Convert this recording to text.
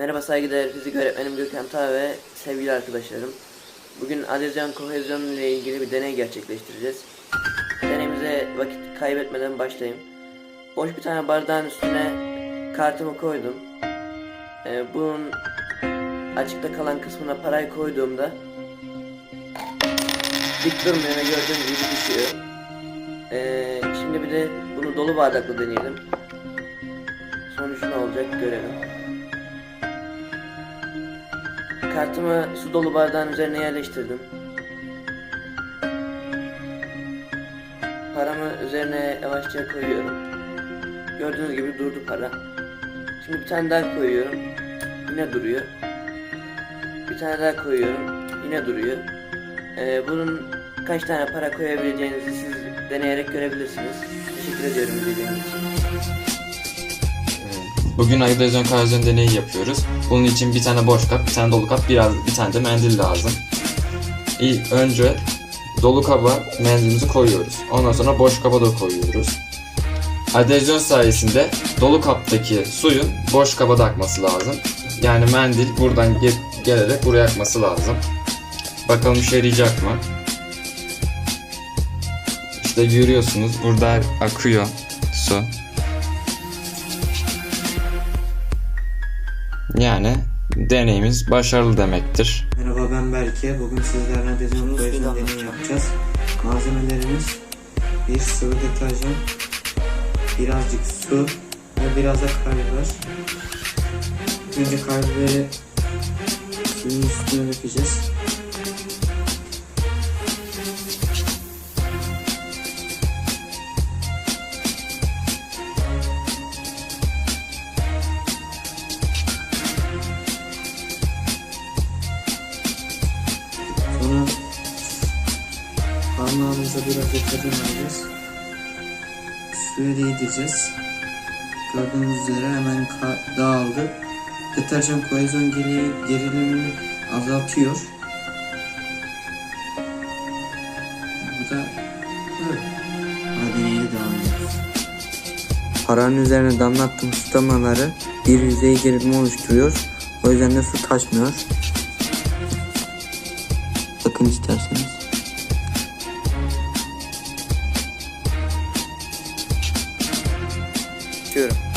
Merhaba saygıdeğer fizik öğretmenim Gökhan Ta ve sevgili arkadaşlarım. Bugün adezyon kohezyon ile ilgili bir deney gerçekleştireceğiz. Deneyimize vakit kaybetmeden başlayayım. Boş bir tane bardağın üstüne kartımı koydum. Ee, bunun açıkta kalan kısmına parayı koyduğumda dik durmuyor ve gördüğünüz gibi düşüyor. Ee, şimdi bir de bunu dolu bardakla deneyelim. Sonucu ne olacak görelim. Kartımı su dolu bardağın üzerine yerleştirdim. Paramı üzerine yavaşça koyuyorum. Gördüğünüz gibi durdu para. Şimdi bir tane daha koyuyorum. Yine duruyor. Bir tane daha koyuyorum. Yine duruyor. Ee, bunun kaç tane para koyabileceğinizi siz deneyerek görebilirsiniz. Teşekkür ediyorum izlediğiniz için. Bugün adezyon kohezyon deneyi yapıyoruz. Bunun için bir tane boş kap, bir tane dolu kap, biraz bir tane de mendil lazım. İlk önce dolu kaba mendilimizi koyuyoruz. Ondan sonra boş kaba da koyuyoruz. Adezyon sayesinde dolu kaptaki suyun boş kaba da akması lazım. Yani mendil buradan ge- gelerek buraya akması lazım. Bakalım işe yarayacak mı? İşte görüyorsunuz burada akıyor su. Yani deneyimiz başarılı demektir. Merhaba ben Berke. Bugün sizlerle koyucu deneyi yapacağız. Malzemelerimiz bir sıvı deterjan, birazcık su ve biraz da karabiber. Önce karabiberi suyun üstüne dökeceğiz. Sonra parmağımıza biraz deterjan alacağız. Suya değdireceğiz. Gördüğünüz üzere hemen dağıldı. Deterjan kohezyon geri- gerilimini azaltıyor. Bu da böyle. Sonra deneye devam ediyoruz. Paranın üzerine damlattığım su damlaları bir yüzey gerilimi oluşturuyor. O yüzden de su taşmıyor. Bakın isterseniz. Diyorum.